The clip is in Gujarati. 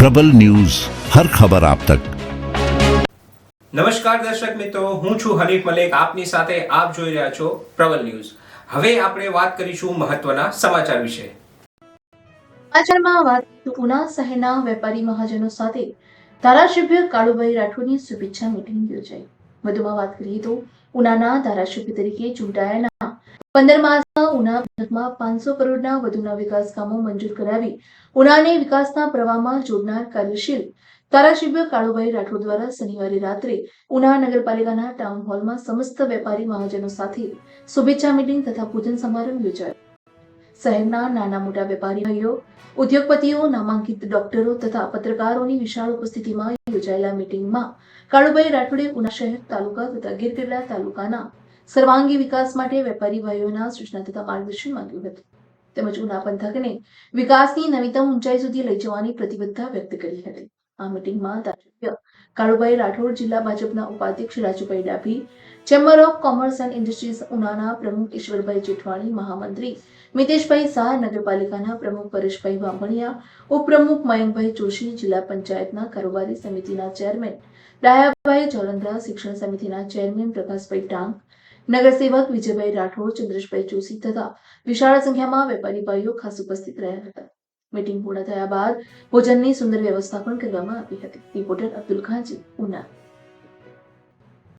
પ્રબલ ન્યૂઝ હર ખબર આપ તક. નમસ્કાર દર્શક મિત્રો હું છું હરીફ મલેક આપની સાથે આપ જોઈ રહ્યા છો પ્રબલ ન્યૂઝ. હવે આપણે વાત કરીશું મહત્વના સમાચાર વિશે. સમાચારમાં વાત પુના શહેરના વેપારી મહાજનો સાથે. ધારાસભ્ય કાળુભાઈ રાઠોડની શુભેચ્છા મીટિંગ યોજાઈ. વધુમાં વાત કરીએ તો ઉનાના ધારાસભ્ય તરીકે ચૂંટાયેલા પંદર માસમાં ઉના બેઠકમાં પાંચસો કરોડના વધુના વિકાસ કામો મંજૂર કરાવી ઉનાને વિકાસના પ્રવાહમાં જોડનાર કાર્યશીલ ધારાસભ્ય કાળુભાઈ રાઠોડ દ્વારા શનિવારે રાત્રે ઉના નગરપાલિકાના ટાઉન હોલમાં સમસ્ત વેપારી મહાજનો સાથે શુભેચ્છા મિટિંગ તથા પૂજન સમારંભ યોજાયો. શહેરના નાના મોટા વેપારી ભાઈઓ, ઉદ્યોગપતિઓ, નામાંકિત ડોક્ટરો તથા પત્રકારોની વિશાળ ઉપસ્થિતિમાં યોજાયેલા મીટિંગમાં કાળુભાઈ રાઠોડે ઉના શહેર, તાલુકા તથા ગીરગઢડા તાલુકાના સર્વાંગી વિકાસ માટે વેપારી ભાઈઓના સૂચના તથા માર્ગદર્શન માંગ્યું હતું. તેમજ ઉના પંથકને વિકાસની નવીનતમ ઊંચાઈ સુધી લઈ જવાની પ્રતિબદ્ધતા વ્યક્ત કરી હતી. આ મીટિંગમાં ધારાસભ્ય કાળુભાઈ રાઠોડ, જિલ્લા ભાજપના ઉપાધ્યક્ષ Rajubhai Dabhi, chamber of commerce and industries ઉનાના પ્રમુખ ઈશ્વરભાઈ જેઠવાણી, મહામંત્રી મિતેશભાઈ શાહ, નગરપાલિકાના પ્રમુખ પરેશભાઈ વાંભણિયા, ઉપપ્રમુખ મયંકભાઈ જોશી, જિલ્લા પંચાયતના કારોબારી સમિતિના ચેરમેન ડાયાભાઈ જોલંદ્રા શિક્ષણ સમિતિના ચેરમેન પ્રકાશભાઈ ટાંક નગરસેવક વિજયભાઈ રાઠોડ, ચંદ્રેશભાઈ જોશી તથા વિશાળ સંખ્યામાં વેપારી ભાઈઓ ખાસ ઉપસ્થિત રહ્યા હતા. મીટિંગ પૂર્ણ થયા બાદ ભોજનની સુંદર વ્યવસ્થા પણ કરવામાં આવી હતી. રિપોર્ટર અબ્દુલ ખાજી ઉના.